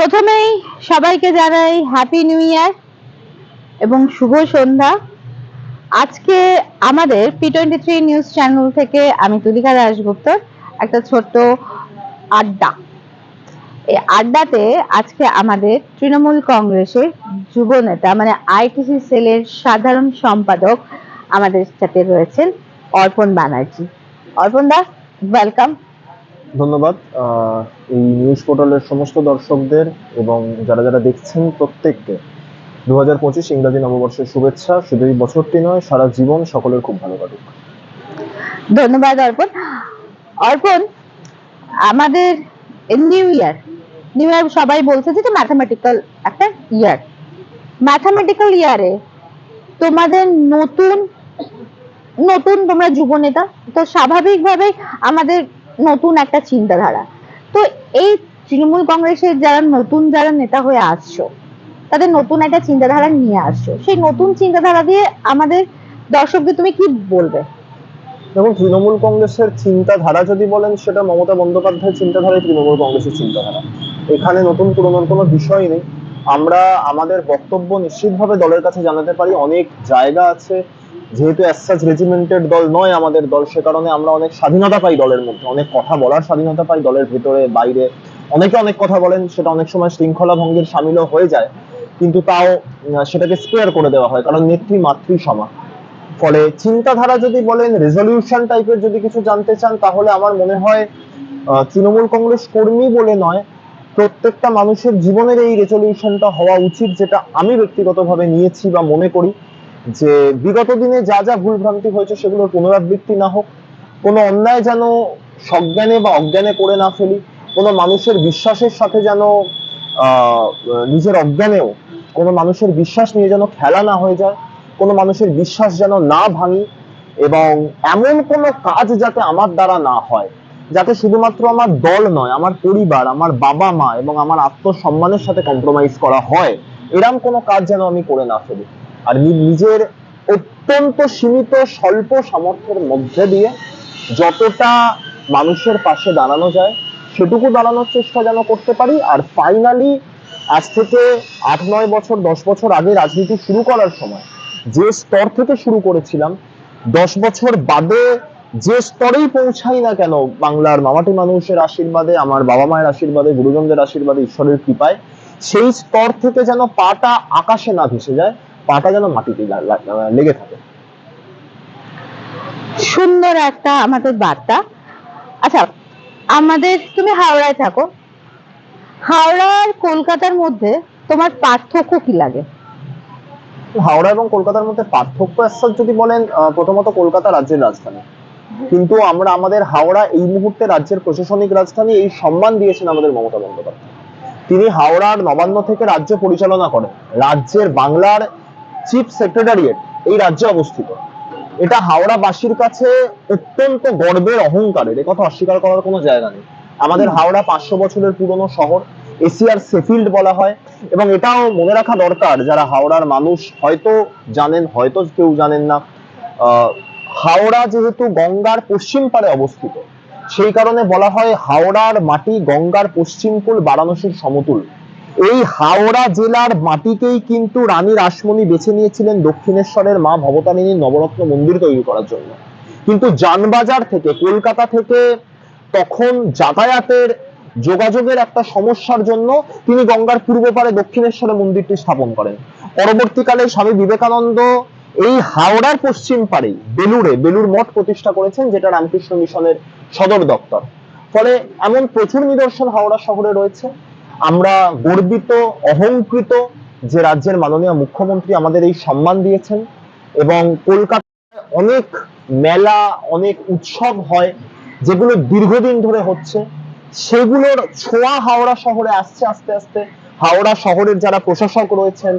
প্রথমেই সবাইকে জানাই হ্যাপি নিউ ইয়ার এবং শুভ সন্ধ্যা। আজকে আমাদের P twenty three news channel থেকে আমি তুলিকা দাসগুপ্ত একটা ছোট্ট আড্ডা। এই আড্ডাতে আজকে আমাদের তৃণমূল কংগ্রেসের যুব নেতা মানে আইটিসি সেলের সাধারণ সম্পাদক আমাদের সাথে রয়েছেন অর্পণ ব্যানার্জি। অর্পণ দা ওয়েলকাম ধন্যবাদ। এই নিউজ পোর্টালের সমস্ত দর্শকদের এবং যারা যারা দেখছেন প্রত্যেককে দু হাজার পঁচিশ ইংরাজি নববর্ষের শুভেচ্ছা। শুধু এই বছরটি নয়, সারা জীবন সকলের খুব ভালো কাটুক। ধন্যবাদ, অর্পণ। অর্পণ, আমাদের নিউ ইয়ার নিউ ইয়ার সবাই বলছে যে ম্যাথামেটিক্যাল একটা ইয়ার ম্যাথামেটিক্যাল ইয়ারে তোমাদের নতুন নতুন তোমরা যুব নেতা তো স্বাভাবিকভাবে আমাদের নতুন একটা চিন্তাধারা। তো এই তৃণমূল কংগ্রেসের যারা নতুন যারা নেতা হয়ে আসছো, তাদের নতুন একটা চিন্তাধারা নিয়ে আসছো। সেই নতুন চিন্তাধারা দিয়ে আমাদের দর্শকদের তুমি কি বলবে? দেখুন তৃণমূল কংগ্রেসের চিন্তাধারা যদি বলেন, সেটা মমতা বন্দ্যোপাধ্যায়ের চিন্তাধারাই তৃণমূল কংগ্রেসের চিন্তাধারা। এখানে নতুন পুরনোর কোনো বিষয় নেই। আমরা আমাদের বক্তব্য নিশ্চিতভাবে দলের কাছে জানাতে পারি। অনেক জায়গা আছে যেহেতু অ্যাসাজ রেজিমেন্টেড দল নয় আমাদের দল, সে কারণে আমরা অনেক স্বাধীনতা পাই দলের মধ্যে। অনেক কথা বলার স্বাধীনতা পাই দলের ভেতরে, বাইরে। অনেকে অনেক কথা বলেন, সেটা অনেক সময় শৃঙ্খলা ভঙ্গের সামিলও হয়ে যায়। কিন্তু তাও সেটাকে স্পেয়ার করে দেওয়া হয়, কারণ নেত্রী মাতৃ সমা ফলে চিন্তাধারা যদি বলেন রেজলিউশন টাইপের যদি কিছু জানতে চান, তাহলে আমার মনে হয় তৃণমূল কংগ্রেস কর্মী বলে নয়, প্রত্যেকটা মানুষের জীবনের এই রেজলিউশনটা হওয়া উচিত, যেটা আমি ব্যক্তিগতভাবে নিয়েছি বা মনে করি। যে বিগত দিনে যা যা ভুলভ্রান্তি হয়েছে সেগুলোর পুনরাবৃত্তি না হোক, কোনো অন্যায় যেন সজ্ঞানে বা অজ্ঞানে করে না ফেলি, কোনো মানুষের বিশ্বাসের সাথে যেন নিজের অজ্ঞানেও কোনো মানুষের বিশ্বাস নিয়ে যেন খেলা না হয়ে যায়, কোনো মানুষের বিশ্বাস যেন না ভাঙি এবং এমন কোনো কাজ যাতে আমার দ্বারা না হয়, যাতে শুধুমাত্র আমার দল নয়, আমার পরিবার, আমার বাবা মা এবং আমার আত্মসম্মানের সাথে কম্প্রোমাইজ করা হয়, এরম কোনো কাজ যেন আমি করে না ফেলি। আর নিজের অত্যন্ত সীমিত স্বল্প সামর্থ্যের মধ্যে দিয়ে যতটা মানুষের পাশে দাঁড়ানো যায়, সেটুকু দাঁড়ানোর চেষ্টা যেন করতে পারি। আর ফাইনালি আজ থেকে আট, নয় বছর, দশ বছর আগে রাজনীতি শুরু করার সময় যে স্তর থেকে শুরু করেছিলাম, দশ বছর বাদে যে স্তরেই পৌঁছাই না কেন বাংলার মামাটি মানুষের আশীর্বাদে, আমার বাবা মায়ের আশীর্বাদে, গুরুজনদের আশীর্বাদে, ঈশ্বরের কৃপায়, সেই স্তর থেকে যেন পাটা আকাশে না ভেসে যায় পাটা যেন মাটিতে লেগে থাকে। সুন্দর একটা আমাদের বার্তা। আচ্ছা আমাদের তুমি হাওড়ায় থাকো। হাওড়া আর কলকাতার মধ্যে তোমার পার্থক্য কি লাগে? হাওড়া এবং কলকাতার মধ্যে পার্থক্য as যদি বলেন প্রথমত কলকাতা রাজ্যের রাজধানী। কিন্তু আমরা আমাদের হাওড়া এই মুহূর্তে রাজ্যের প্রশাসনিক রাজধানী এই সম্মান দিয়েছেন আমাদের মমতা বন্দ্যোপাধ্যায়। তিনি হাওড়ার নবান্ন থেকে রাজ্য পরিচালনা করেন। রাজ্যের বাংলার চিফ সেক্রেটারিয়েট এই রাজ্যে অবস্থিত। এটা হাওড়াবাসীর কাছে অত্যন্ত গর্বের অহংকারের এ কথা অস্বীকার করার কোনো জায়গা নেই। আমাদের হাওড়া পাঁচশো বছরের পুরনো শহর এশিয়ার সেফিল্ড বলা হয় এবং এটাও মনে রাখা দরকার যারা হাওড়ার মানুষ হয়তো জানেন হয়তো কেউ জানেন না আহ, হাওড়া যেহেতু গঙ্গার পশ্চিম পারে অবস্থিত সেই কারণে বলা হয় হাওড়ার মাটি গঙ্গার পশ্চিম কূল বারাণসীর সমতুল এই হাওড়া জেলার মাটিকেই কিন্তু রানী রাসমণি বেছে নিয়েছিলেন দক্ষিণেশ্বরের মা ভবতারিণীর নবরত্ন মন্দির তৈরি করার জন্য। কিন্তু যানবাজার থেকে, কলকাতা থেকে তখন যাতায়াতের যোগাযোগের একটা সমস্যার জন্য তিনি গঙ্গার পূর্ব পারে দক্ষিণেশ্বরে মন্দিরটি স্থাপন করেন। পরবর্তীকালে স্বামী বিবেকানন্দ এই হাওড়ার পশ্চিম পাড়ে বেলুড়ে বেলুর মঠ প্রতিষ্ঠা করেছেন, যেটা রামকৃষ্ণ মিশনের সদর দপ্তর। ফলে এমন প্রচুর নিদর্শন হাওড়া শহরে রয়েছে। আমরা গর্বিত, অহংকৃত যে রাজ্যের মাননীয় মুখ্যমন্ত্রী আমাদের এই সম্মান দিয়েছেন এবং কলকাতায় অনেক মেলা, অনেক উৎসব হয় যেগুলো দীর্ঘদিন ধরে হচ্ছে। সেগুলোর ছোঁয়া হাওড়া শহরে আসছে আস্তে আস্তে। হাওড়া শহরের যারা প্রশাসক রয়েছেন,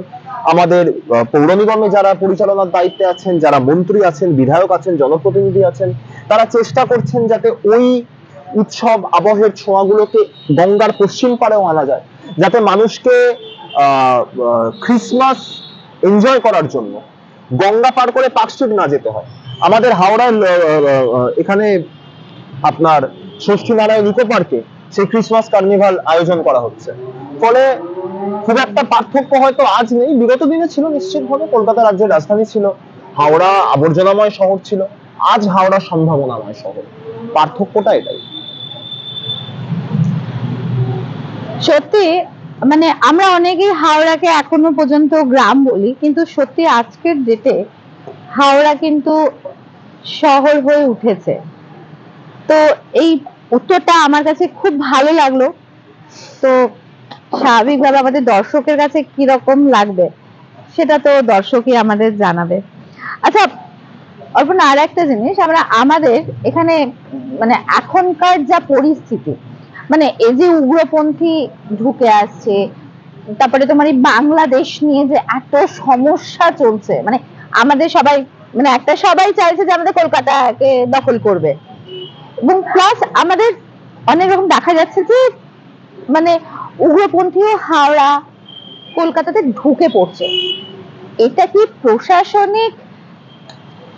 আমাদের পৌর নিগমে যারা পরিচালনার দায়িত্বে আছেন, যারা মন্ত্রী আছেন, বিধায়ক আছেন, জনপ্রতিনিধি আছেন, তারা চেষ্টা করছেন যাতে ওই উৎসব আবহের ছোঁয়াগুলোকে গঙ্গার পশ্চিম পাড়েও আনা যায়। যাতে মানুষকে ক্রিসমাস এনজয় করার জন্য। গঙ্গা পার করে পার্কস্ট্রিট না যেতে হয়। আমাদের হাওড়ার এখানে আপনার ষষ্ঠী নারায়ণ ইকো পার্কে সেই ক্রিসমাস কার্নিভাল আয়োজন করা হচ্ছে। ফলে খুব একটা পার্থক্য হয়তো আজ নেই। বিগত দিনে ছিল নিশ্চিতভাবে। কলকাতা রাজ্যের রাজধানী ছিল। হাওড়া আবর্জনাময় শহর ছিল। আজ হাওড়া সম্ভাবনাময় শহর। পার্থক্যটা এটাই। সত্যি মানে আমরা অনেকেই হাওড়াকে এখনও পর্যন্ত গ্রাম বলি, কিন্তু সত্যি আজকের ডেটে হাওড়া কিন্তু শহর হয়ে উঠেছে। তো এই উত্তরটা আমার কাছে খুব ভালো লাগল। তো স্বাভাবিকভাবে আমাদের দর্শকের কাছে কি রকম লাগবে, সেটা তো দর্শকই আমাদের জানাবে। আচ্ছা অর্পণ আর একটা জিনিস, আমরা, আমাদের এখানে মানে এখনকার যা পরিস্থিতি মানে এই যে উগ্রপন্থী ঢুকে আসছে, তারপরে তোমার এই বাংলাদেশ নিয়ে যে এত সমস্যা চলছে মানে আমাদের সবাই মানে একটা সবাই চাইছে যে আমাদের কলকাতাকে দখল করবে। এবং প্লাস আমাদের অনেক রকম দেখা যাচ্ছে যে মানে উগ্রপন্থী হাওড়া কলকাতাতে ঢুকে পড়ছে। এটা কি প্রশাসনিক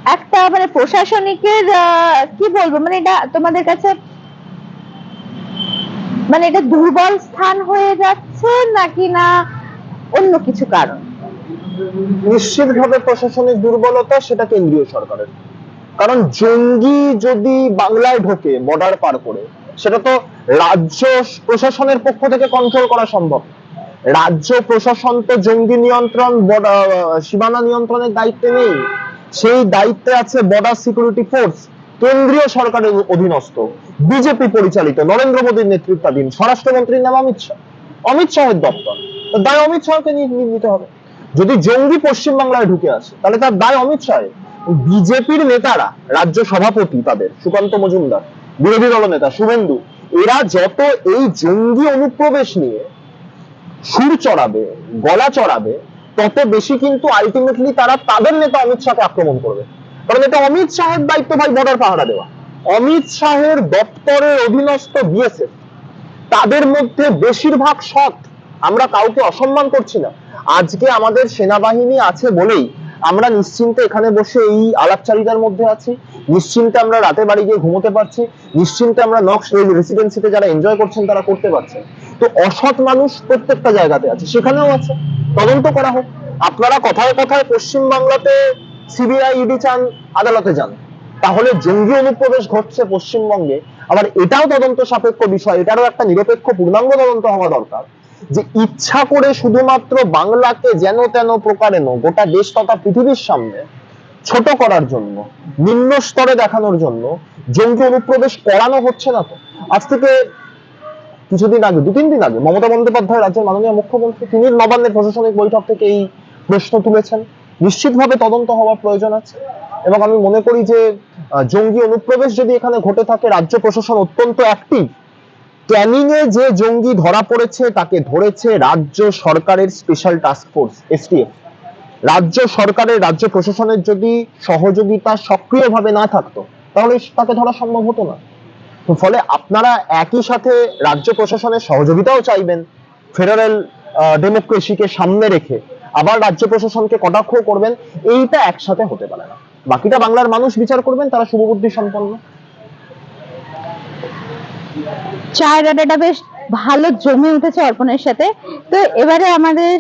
একটা মানে প্রশাসনিকের কি বলব? মানে এটা তোমাদের কাছে মানে এটা দুর্বল স্থান হয়ে যাচ্ছে নাকি না অন্য কিছু কারণ? নিশ্চিতভাবে প্রশাসনিক দুর্বলতা সেটা কেন্দ্রীয় সরকারের। কারণ জঙ্গি যদি বাংলায় ঢোকে বর্ডার পার করে, সেটা তো রাজ্য প্রশাসনের পক্ষ থেকে কন্ট্রোল করা সম্ভব। রাজ্য প্রশাসন তো জঙ্গি নিয়ন্ত্রণ সীমানা নিয়ন্ত্রণের দায়িত্বে নেই। সেই দায়িত্বে আছে বর্ডার সিকিউরিটি ফোর্স কেন্দ্রীয় সরকারের অধীনস্থ, বিজেপি পরিচালিত নরেন্দ্র মোদীর নেতৃত্বাধীন স্বরাষ্ট্রমন্ত্রীর নাম অমিত শাহ। অমিত শাহের দপ্তর দায় অমিত শাহকে নিয়ে হবে। যদি জঙ্গি পশ্চিমবাংলায় ঢুকে আসে, তাহলে তার দায় অমিত শাহের। বিজেপির নেতারা, রাজ্য সভাপতি তাদের, সুকান্ত মজুমদার, বিরোধী দল নেতা শুভেন্দু, এরা যত এই জঙ্গি অনুপ্রবেশ নিয়ে সুর চড়াবে, গলা চড়াবে, তত বেশি কিন্তু আলটিমেটলি তারা তাদের নেতা অমিত শাহকে আক্রমণ করবে। কারণ এটা অমিত শাহের দায়িত্ব ভাই বর্ডার পাহারা দেওয়া। অমিত শাহের দপ্তরের অধীনস্থ বিএসএফ, তাদের মধ্যে বেশিরভাগ সৎ। আমরা কাউকে অসম্মান করছি না। আজকে আমাদের সেনাবাহিনী আছে বলেই আমরা নিশ্চিন্তে এখানে বসে এই আলাপচারিতার মধ্যে আছি। নিশ্চিন্তে আমরা রাতে বাড়ি গিয়ে ঘুমোতে পারছি। নিশ্চিন্তে আমরা নক্স রেসিডেন্সিতে যারা এনজয় করছেন তারা করতে পারছেন। তো অসৎ মানুষ প্রত্যেকটা জায়গাতে আছে, সেখানেও আছে। তদন্ত করা হোক। আপনারা কথায় কথায় পশ্চিম বাংলাতে সিবিআই ইডি চান, আদালতে যান। তাহলে জঙ্গি অনুপ্রবেশ ঘটছে পশ্চিমবঙ্গে। আবার এটাও তদন্ত সাপেক্ষ বিষয়, এটারও একটা নিরপেক্ষ পূর্ণাঙ্গ তদন্ত হওয়া দরকার। যে ইচ্ছা করে শুধুমাত্র বাংলাকে যেন তেন প্রকারেন গোটা দেশ তথা পৃথিবীর সামনে ছোট করার জন্য, নিম্ন স্তরে দেখানোর জন্য জঙ্গি অনুপ্রবেশ করানো হচ্ছে না তো। আজ থেকে কিছুদিন আগে, দু তিন দিন আগে মমতা বন্দ্যোপাধ্যায় রাজ্যের মাননীয় মুখ্যমন্ত্রী তিনি নবান্নের প্রশাসনিক বৈঠক থেকে এই প্রশ্ন তুলেছেন। নিশ্চিতভাবে তদন্ত হওয়ার প্রয়োজন আছে। এবং আমি মনে করি যে জঙ্গি অনুপ্রবেশ যদি এখানে ঘটে থাকে, রাজ্য প্রশাসন অত্যন্ত অ্যাক্টিভ ক্যানিং এ যে জঙ্গি ধরা পড়েছে, তাকে ধরেছে রাজ্য সরকারের স্পেশাল টাস্ক ফোর্স এসটিএফ রাজ্য সরকারের, রাজ্য প্রশাসনের যদি সহযোগিতা সক্রিয়ভাবে না থাকতো, তাহলে তাকে ধরা সম্ভব হতো না। ফলে আপনারা একই সাথে রাজ্য প্রশাসনের সহযোগিতাও চাইবেন ফেডারেল ডেমোক্রেসিকে সামনে রেখে। আবার রাজ্য প্রশাসনকে কটাক্ষ করবেন এইটা একসাথে হতে পারে না। বাকিটা বাংলার মানুষ বিচার করবেন তারা শুভবুদ্ধি সম্পন্ন। চায়ের আড্ডাটা বেশ ভালো জমে উঠেছে অর্পণের সাথে। তো এবারে আমাদের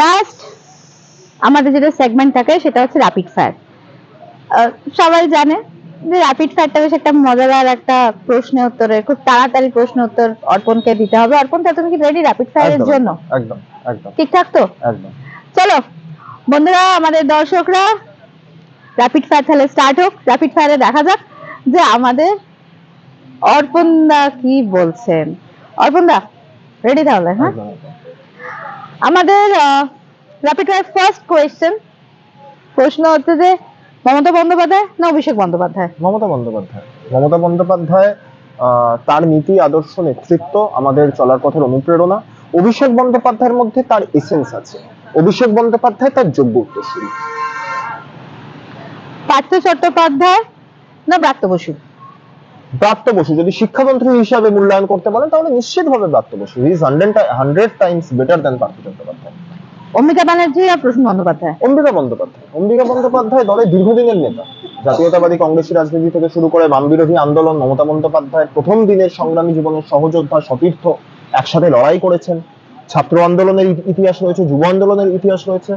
লাস্ট আমাদের যেটা সেগমেন্ট থাকে সেটা হচ্ছে র্যাপিড ফায়ার সবাই জানে যে র্যাপিড ফায়ারটা বেশ একটা মজাদার একটা প্রশ্ন উত্তরে খুব তাড়াতাড়ি প্রশ্ন উত্তর অর্পণকে দিতে হবে। অর্পণ তা তুমি কি রেডি র্যাপিড ফায়ারের জন্য? একদম। ঠিকঠাক তো? চলো বন্ধুরা আমাদের দর্শকরা র্যাপিড ফায়ার তাহলে স্টার্ট হোক। র্যাপিড ফায়ারে দেখা যাক যে আমাদের অর্পণ দা কি বলছেন। অর্পণ দা রেডি তাহলে হ্যাঁ। আমাদের র্যাপিড ফায়ার ফার্স্ট কোয়েশ্চেন প্রশ্ন হচ্ছে যে মমতা বন্দ্যোপাধ্যায় না অভিষেক বন্দ্যোপাধ্যায়? মমতা বন্দ্যোপাধ্যায়। মমতা বন্দ্যোপাধ্যায় আহ, তার নীতি আদর্শ নেতৃত্ব আমাদের চলার পথের অনুপ্রেরণা। অভিষেক বন্দ্যোপাধ্যায়ের মধ্যে তার এসেন্স আছে। অভিষেক বন্দ্যোপাধ্যায় তার যোগ্য উত্তরসূরি। পার্থ চট্টোপাধ্যায় না ব্রাত্য বসু? ব্রাত্য বসু যদি শিক্ষামন্ত্রী হিসাবে মূল্যায়ন করতে বলেন তাহলে নিশ্চিতভাবে Bratya Basu. Is hundred hundred times better than Partha Chattopadhyay. Ambika Banerjee আর প্রসূন বন্দ্যোপাধ্যায়? অম্বিকা বন্দ্যোপাধ্যায়। অম্বিকা বন্দ্যোপাধ্যায় দলের দীর্ঘদিনের নেতা। জাতীয়তাবাদী কংগ্রেসী রাজনীতি থেকে শুরু করে বাম বিরোধী আন্দোলন মমতা বন্দ্যোপাধ্যায়ের প্রথম দিনের সংগ্রামী জীবনের সহযোদ্ধা সতীর্থ একসাথে লড়াই করেছেন। ছাত্র আন্দোলনের ইতিহাস রয়েছে, যুব আন্দোলনের ইতিহাস রয়েছে।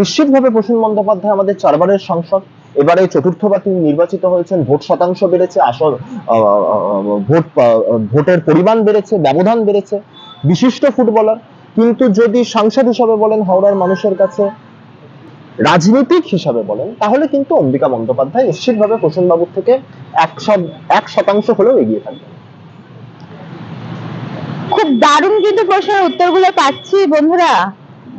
নিশ্চিতভাবে প্রসূন বন্দ্যোপাধ্যায় আমাদের চারবারের সংসদ। এবারে চতুর্থবার তিনি নির্বাচিত হয়েছেন, ভোট শতাংশ বেড়েছে, আসল ভোট ভোটের পরিমাণ বেড়েছে, ব্যবধান বেড়েছে। বিশিষ্ট ফুটবলার, কিন্তু যদি সাংসদ হিসাবে বলেন হাওড়ার মানুষের কাছে, রাজনীতিক হিসাবে বলেন, তাহলে কিন্তু অম্বিকা বন্দ্যোপাধ্যায় নিশ্চিতভাবে প্রসূন বাবুর থেকে একশো এক শতাংশ হলেও এগিয়ে থাকবে খুব দারুণ কিন্তু প্রশ্নের উত্তরগুলো পাচ্ছি বন্ধুরা।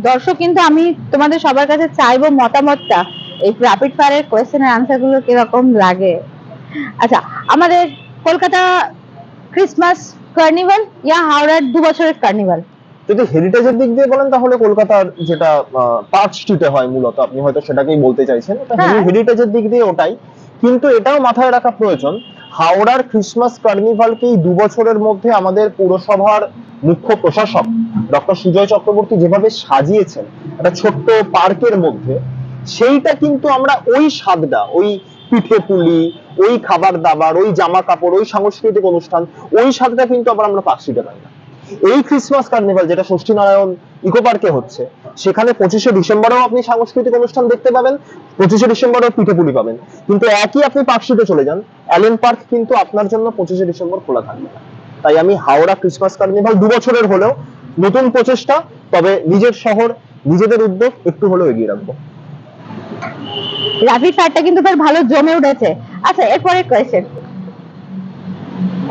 দর্শক কিন্তু আমি তোমাদের সবার কাছে চাইব মতামতটা। এই র্যাপিড ফায়ারের কোয়েশ্চেনের আনসারগুলো কীরকম লাগে? আচ্ছা আমাদের কলকাতা ক্রিসমাস কার্নিভাল ইয়া হাওড়ার দু বছরের কার্নিভাল যদি হেরিটেজের দিক দিয়ে বলেন তাহলে কলকাতার যেটা পার্ক স্ট্রিটে হয় মূলত আপনি হয়তো সেটাকেই বলতে চাইছেন। হ্যাঁ। হেরিটেজের দিক দিয়ে ওটাই। কিন্তু এটাও মাথায় রাখা প্রয়োজন হাওড়ার ক্রিসমাস কার্নিভালকে এই দু বছরের মধ্যে আমাদের পুরসভার মুখ্য প্রশাসক, ডক্টর সুজয় চক্রবর্তী যেভাবে সাজিয়েছেন একটা ছোট্ট পার্কের মধ্যে, সেইটা কিন্তু আমরা ওই স্বাদটা ওই পিঠে পুলি, ওই খাবার দাবার, ওই জামা কাপড়, ওই সাংস্কৃতিক অনুষ্ঠান, ওই স্বাদটা কিন্তু আবার আমরা পার্কস্ট্রিটে পাই না। এই ক্রিসমাস কার্নিভাল যেটা ষষ্ঠী নারায়ণ ইকো পার্কে হচ্ছে, সেখানে পঁচিশে ডিসেম্বরেও আপনি সাংস্কৃতিক অনুষ্ঠান দেখতে পাবেন, পঁচিশে ডিসেম্বরেও পিঠেপুলি পাবেন। কিন্তু একই আপনি পার্কস্ট্রিটে চলে যান অ্যালেন পার্ক কিন্তু আপনার জন্য পঁচিশে ডিসেম্বর খোলা থাকবে তাই আমি হাওড়া ক্রিসমাস কার্নিভাল দু বছরের হলেও নতুন প্রচেষ্টা, তবে নিজের শহর, নিজেদের উদ্যোগ একটু হলেও এগিয়ে রাখব। র্যাপিড ফায়ারটা কিন্তু ভালো জমে উঠেছে। আচ্ছা এরপরে কোয়েশ্চেন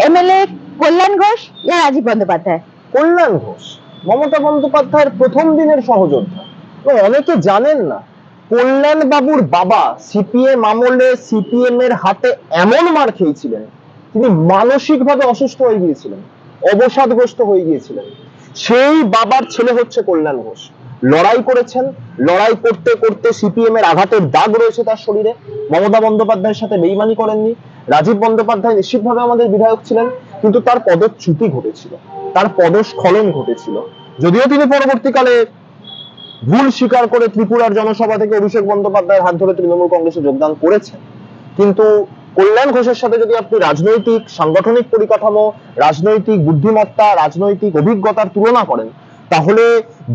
এমএলএ কল্যাণ ঘোষ ইয়া রাজীব বন্দ্যোপাধ্যায়? কল্যাণ ঘোষ। মমতা বন্দ্যোপাধ্যায়ের প্রথম দিনের সহযোদ্ধা। অনেকে জানেন না, কল্যাণ বাবুর বাবা সিপিএম আমলে সিপিএম এর হাতে এমন মার খেয়েছিলেন, তিনি মানসিকভাবে অসুস্থ হয়ে গিয়েছিলেন, অবসাদগ্রস্ত হয়ে গিয়েছিলেন। সেই বাবার ছেলে হচ্ছে কল্যাণ ঘোষ। লড়াই করেছেন, লড়াই করতে করতে সিপিএম এর আঘাতের দাগ রয়েছে তার শরীরে। মমতা বন্দ্যোপাধ্যায়ের সাথে বেইমানি করেননি। রাজীব বন্দ্যোপাধ্যায় নিশ্চিতভাবে আমাদের বিধায়ক ছিলেন। কিন্তু তার পদচ্যুতি ঘটেছিল। তার পদস্খলন ঘটেছিল। যদিও তিনি পরবর্তীকালে ভুল স্বীকার করে ত্রিপুরার জনসভা থেকে অভিষেক বন্দ্যোপাধ্যায়ের হাত ধরে তৃণমূল কংগ্রেসে যোগদান করেছেন। কিন্তু কল্যাণ ঘোষের সাথে যদি আপনি রাজনৈতিক, সাংগঠনিক পরিকাঠামো, রাজনৈতিক বুদ্ধিমত্তা, রাজনৈতিক অভিজ্ঞতার তুলনা করেন তাহলে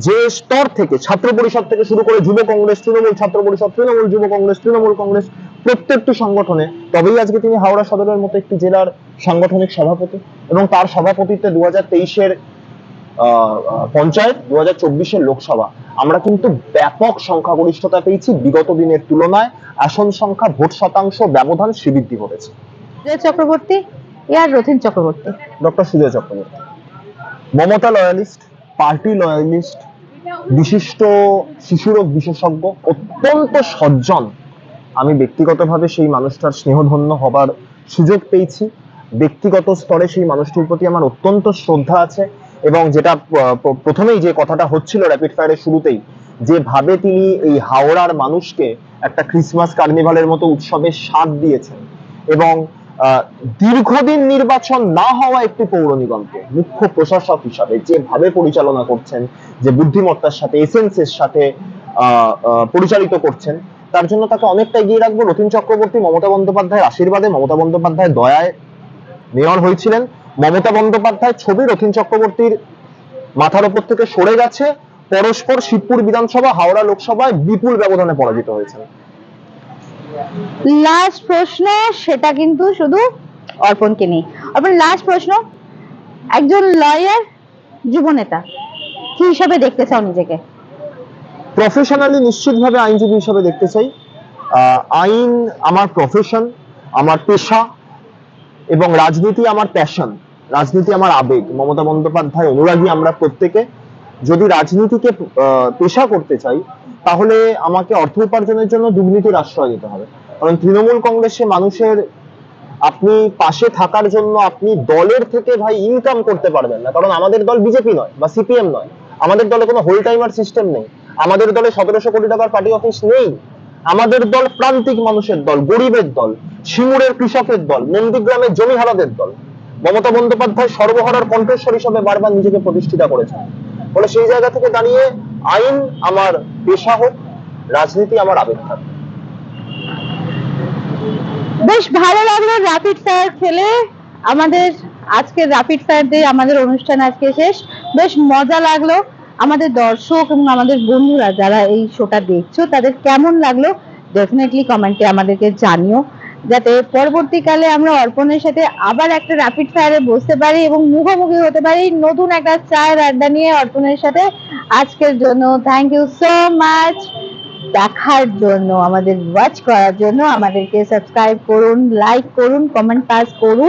যে স্তর থেকে ছাত্র পরিষদ থেকে শুরু করে যুব কংগ্রেস তৃণমূল ছাত্র পরিষদ তৃণমূল যুব কংগ্রেস তৃণমূল কংগ্রেস প্রত্যেকটি সংগঠনে তবেই আজকে তিনি হাওড়া সদরের মতো একটি জেলার সাংগঠনিক সভাপতি এবং তার সভাপতিত্বে দু হাজার তেইশের পঞ্চায়েত দু হাজার চব্বিশের লোকসভা। আমরা কিন্তু ব্যাপক সংখ্যাগরিষ্ঠতা পেয়েছি বিগত দিনের তুলনায়। আসন সংখ্যা ভোট শতাংশ ব্যবধান শ্রীবৃদ্ধি ঘটেছে চক্রবর্তী ইয়ার Rathin Chakraborty. Doctor Sujay Chakraborty Mamata loyalist party loyalist, বিশিষ্ট শিশুরোগ বিশেষজ্ঞ, অত্যন্ত সজ্জন। আমি ব্যক্তিগতভাবে সেই মানুষটার স্নেহধন্য হবার সুযোগ পেয়েছি। ব্যক্তিগত স্তরে সেই মানুষটির প্রতি আমার অত্যন্ত শ্রদ্ধা আছে এবং যেটা প্রথমেই যে কথাটা হচ্ছিল র্যাপিড ফায়ারের শুরুতেই, যেভাবে তিনি এই হাওড়ার মানুষকে একটা ক্রিসমাস কার্নিভালের মতো উৎসবের স্বাদ দিয়েছেন এবং দীর্ঘদিন নির্বাচন না হওয়া একটি পৌর নিগমকে মুখ্য প্রশাসক হিসাবে যেভাবে পরিচালনা করছেন, যে বুদ্ধিমত্তার সাথে এসেন্সের সাথে পরিচালিত করছেন, তার জন্য তাকে অনেকটা এগিয়ে রাখব। রতিন চক্রবর্তী মমতা বন্দ্যোপাধ্যায়ের আশীর্বাদে মমতা বন্দ্যোপাধ্যায় দয়ায় মেয়র হয়েছিলেন। মমতা বন্দ্যোপাধ্যায় ছবি রথিন চক্রবর্তীর মাথার উপর থেকে সরে গেছে। পরস্পর শিবপুর বিধানসভা, হাওড়া লোকসভায় বিপুল ব্যবধানে পরাজিত হয়েছেন। লাস্ট প্রশ্ন, সেটা কিন্তু শুধু অর্পণকে নিয়ে অর্পণ লাস্ট প্রশ্ন। একজন লয়ার যুব নেতা কি হিসাবে দেখতে চাও নিজেকে? প্রফেশনালি নিশ্চিতভাবে আইনজীবী হিসাবে দেখতে চাই। আইন আমার প্রফেশন আমার পেশা এবং রাজনীতি আমার প্যাশন রাজনীতি আমার আবেগ। মমতা বন্দ্যোপাধ্যায়, অনুরাগী আমরা প্রত্যেকে। যদি রাজনীতিকে পেশা করতে চাই, তাহলে আমাকে অর্থ উপার্জনের জন্য দুর্নীতির আশ্রয় নিতে হবে। কারণ তৃণমূল কংগ্রেসে মানুষের, আপনি পাশে থাকার জন্য আপনি দলের থেকে ভাই ইনকাম করতে পারবেন না। কারণ আমাদের দল বিজেপি নয় বা সিপিএম নয়। আমাদের দলে কোনো হোল টাইমার সিস্টেম নেই। আমাদের দলে সতেরোশো কোটি টাকার পার্টি অফিস নেই। আমাদের দল প্রান্তিক মানুষের দল, গরিবের দল, সিঙ্গুরের কৃষকের দল, নন্দীগ্রামের জমিহারাদের দল। মমতা বন্দ্যোপাধ্যায় সর্বহারার কণ্ঠস্বর হিসেবে বারবার নিজেকে প্রতিষ্ঠিত করেছেন। ফলে সেই জায়গা থেকে দাঁড়িয়ে আইন আমার পেশা হোক, রাজনীতি আমার আবেগ থাকবে বেশ ভালো লাগল র্যাপিড ফায়ার খেলে। আমাদের আজকে র্যাপিড ফায়ার দিয়ে আমাদের অনুষ্ঠান আজকে শেষ। বেশ মজা লাগল। আমাদের দর্শক এবং আমাদের বন্ধুরা যারা এই শোটা দেখছ, তাদের কেমন লাগল? ডেফিনেটলি কমেন্টে আমাদেরকে জানিও। যাতে পরবর্তীকালে আমরা অর্পণের সাথে আবার একটা র্যাপিড ফায়ারে বসতে পারি এবং মুখোমুখি হতে পারি নতুন একটা চায়ের আড্ডা নিয়ে অর্পণের সাথে আজকের জন্য। থ্যাংক ইউ সো মাচ দেখার জন্য, আমাদের ওয়াচ করার জন্য আমাদেরকে সাবস্ক্রাইব করুন লাইক করুন কমেন্ট পাস করুন।